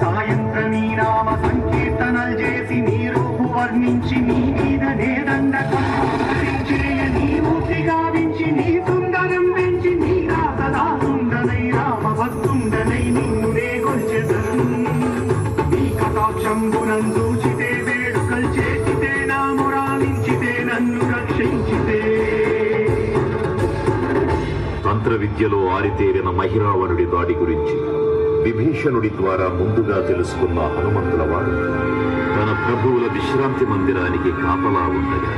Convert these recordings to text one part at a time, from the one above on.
సాయంత్ర నీ నామ సంకీర్తనలు చేసి నీ రూపు వర్ణించి నీ మీద నేదండ నీ గావించి నీ సుందరం పెంచి నీ రాసదా సుందరై రామ భక్తుండనై నిన్ను నే గొల్చెదన్ నీ కటాక్షంబునం దూచితే వేడుకలు చేసితే నా నన్ను రక్షించితే విద్యలో ఆరితేరిన మహిరావణుడి దాడి గురించి విభీషణుడి ద్వారా ముందుగా తెలుసుకున్న హనుమంతులవాడు తన ప్రభువుల విశ్రాంతి మందిరానికి కాపలా ఉండగా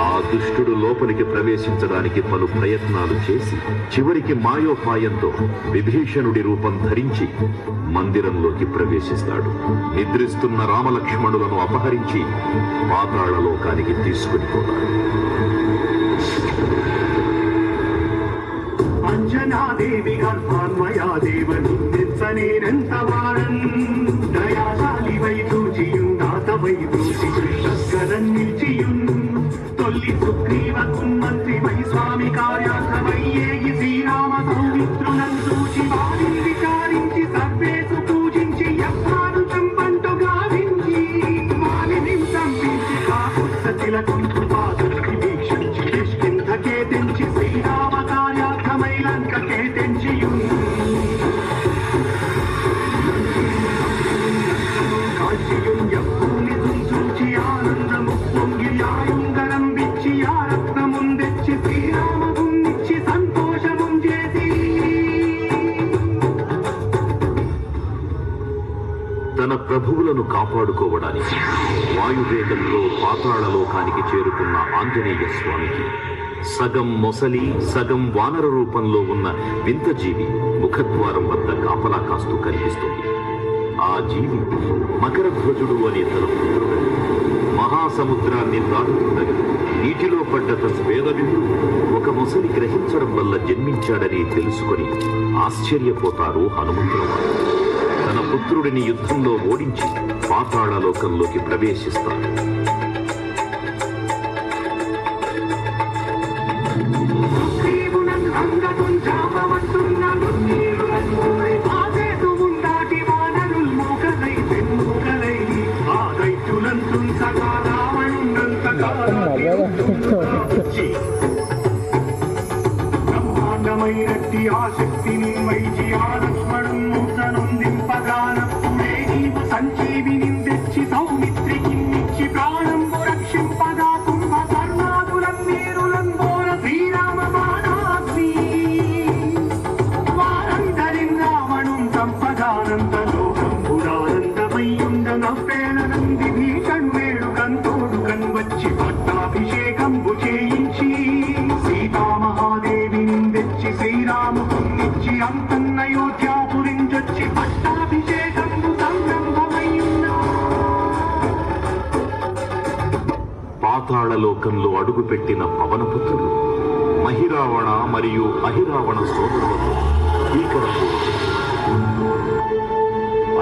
ఆ దుష్టుడు లోపలికి ప్రవేశించడానికి పలు ప్రయత్నాలు చేసి చివరికి మాయోపాయంతో విభీషణుడి రూపం ధరించి మందిరంలోకి ప్రవేశిస్తాడు. నిద్రిస్తున్న రామలక్ష్మణులను అపహరించి పాతాళలోకానికి తీసుకుని పోతాడు. అంజనాదేవి గర్భాన్మయాదేవ నిందించనేనంత వాడన్ దయాశాలి వై దూచియుందాత కృష్ణస్కరన్ నిలిచియున్ తొల్లి సుగ్రీవ కున్మంత్రి స్వామి కార్యార్థమై శ్రీరామ సౌమిత్రులను చూచి వారిని విచారించి సర్వేసు పూజించి యత్నాలు చంపంటు గావించి వారిని చంపించి కాకుత్త తిలకుంటు పాదులకి వీక్షించి కిష్కింధకే తెంచి శ్రీరామ తన ప్రభువులను కాపాడుకోవడానికి వాయువేగంలో పాతాళలోకానికి చేరుకున్న ఆంజనేయ స్వామికి సగం మొసలి సగం వానర రూపంలో ఉన్న వింత జీవి ముఖద్వారం వద్ద కాపలా కాస్తూ కనిపిస్తుంది. ఆ జీవి మకరధ్వజుడు అనే తన పుత్రుడు మహాసముద్రాన్ని దాటుతుండగా నీటిలో పడ్డ తన ఒక ముసలి గ్రహించడం వల్ల జన్మించాడని తెలుసుకొని ఆశ్చర్యపోతారు హనుమంతుల వారు తన పుత్రుడిని యుద్ధంలో ఓడించి పాతాళలోకంలోకి ప్రవేశిస్తాడు జీవునన్ అంగతుం వచ్చి బ్రహ్మాండమైనట్టి ఆ శక్తిని వైచి ఆ లక్ష్మణుం మూసనొందింపగానప్పుడే నీవు సంజీవిని తెచ్చి సౌమిత పాతాళలోకంలో అడుగుపెట్టిన పవనపుత్రులు మహిరావణ మరియు అహిరావణ సోదరులతో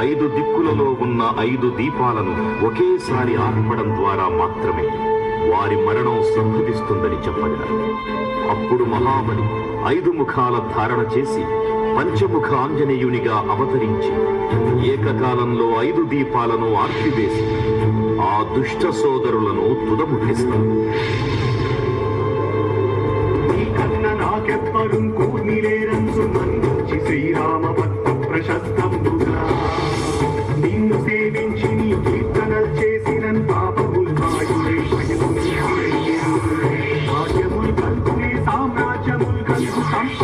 ఐదు దిక్కులలో ఉన్న ఐదు దీపాలను ఒకేసారి ఆర్పడం ద్వారా మాత్రమే వారి మరణం సంభవిస్తుందని చెప్పగా అప్పుడు మహాబలి ఐదు ముఖాల ధారణ చేసి పంచముఖ ఆంజనేయునిగా అవతరించి ఏకకాలంలో ఐదు దీపాలను ఆర్పివేసి ఆ దుష్ట సోదరులను తుదముఖిస్తారు